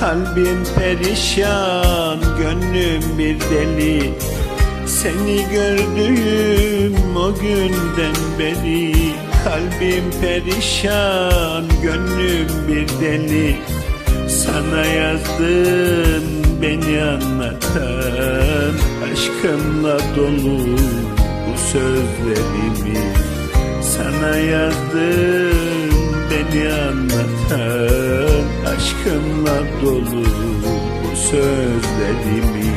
Kalbim perişan, gönlüm bir deli. Seni gördüğüm o günden beri Kalbim perişan, gönlüm bir deli. Sana yazdım beni anlatan Aşkımla dolu bu sözlerimi. Sana yazdım beni anlatan Aşkımla dolu bu sözlerimi.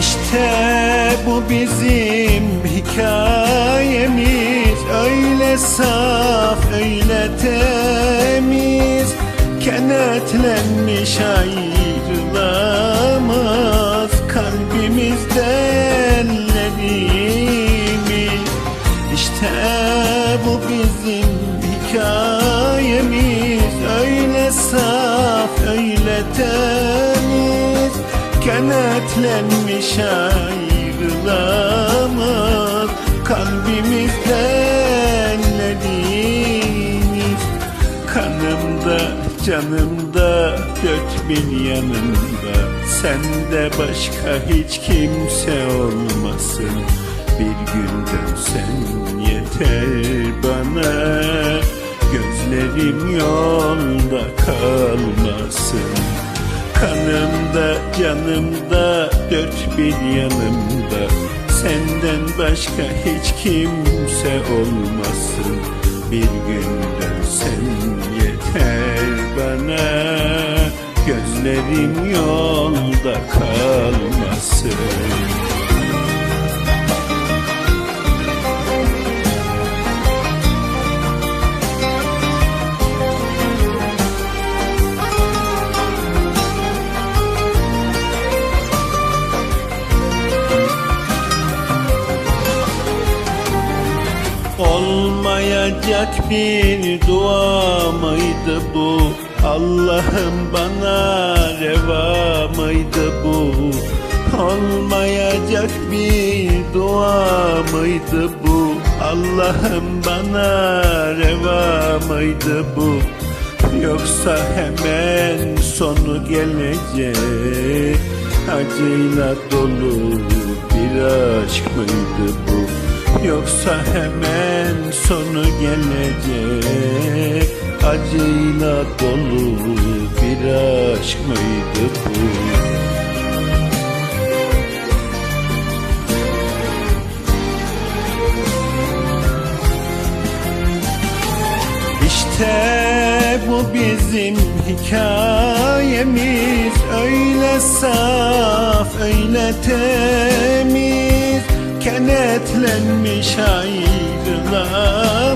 İşte bu bizim hikayemiz. Öyle saf, öyle temiz. Kenetlenmiş ayrılamaz Kalbimizden ellerimiz İşte bu bizim hikayemiz. Öyle saf, öyle temiz. Kenetlenmiş ayrılamaz Kalbimizden ellerimiz Kanımda, canımda, dört bin yanımda Sende başka hiç kimse olmasın. Bir gün dönsen yeter bana. Gözlerim yolda kalmasın. Kanımda, canımda, dört bir yanımda. Senden başka hiç kimse olmasın. Bir gün dönsen yeter bana Gözlerim yolda kalmasın Olmayacak bir dua mıydı bu? Allah'ım bana reva mıydı bu? Olmayacak bir dua mıydı bu? Allah'ım bana reva mıydı bu? Yoksa hemen sonu gelecek Acıyla dolu bir aşk mıydı bu? Yoksa hemen sonu gelecek Acıyla dolu bir aşk mıydı bu? İşte bu bizim hikayemiz. Öyle saf, öyle temiz. Kenetlenmiş ayrılamaz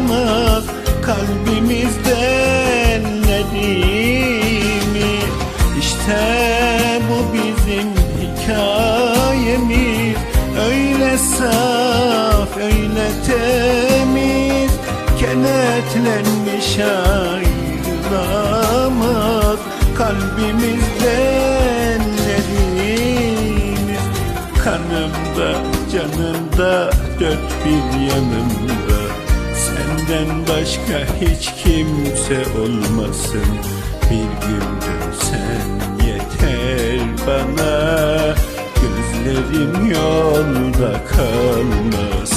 öyle temiz Kenetlenmiş ayrılamaz Kalbimizden ellerimiz Kanımda, canımda, dört bir yanımda. Senden başka hiç kimse olmasın. Bir gün dönsen yeter bana. Gözlerim yolda kalmasın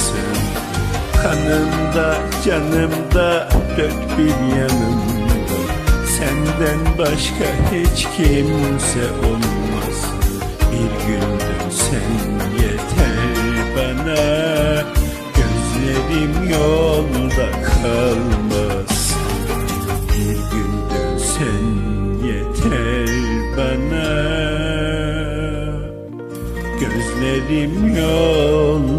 Kanımda, canımda, dört bir yanımda. Senden başka hiç kimse olmasın Bir gün dönsen yeter bana. Gözlerim yolda kalmasın Bir gün dönsen yeter bana. Gözlerim yolda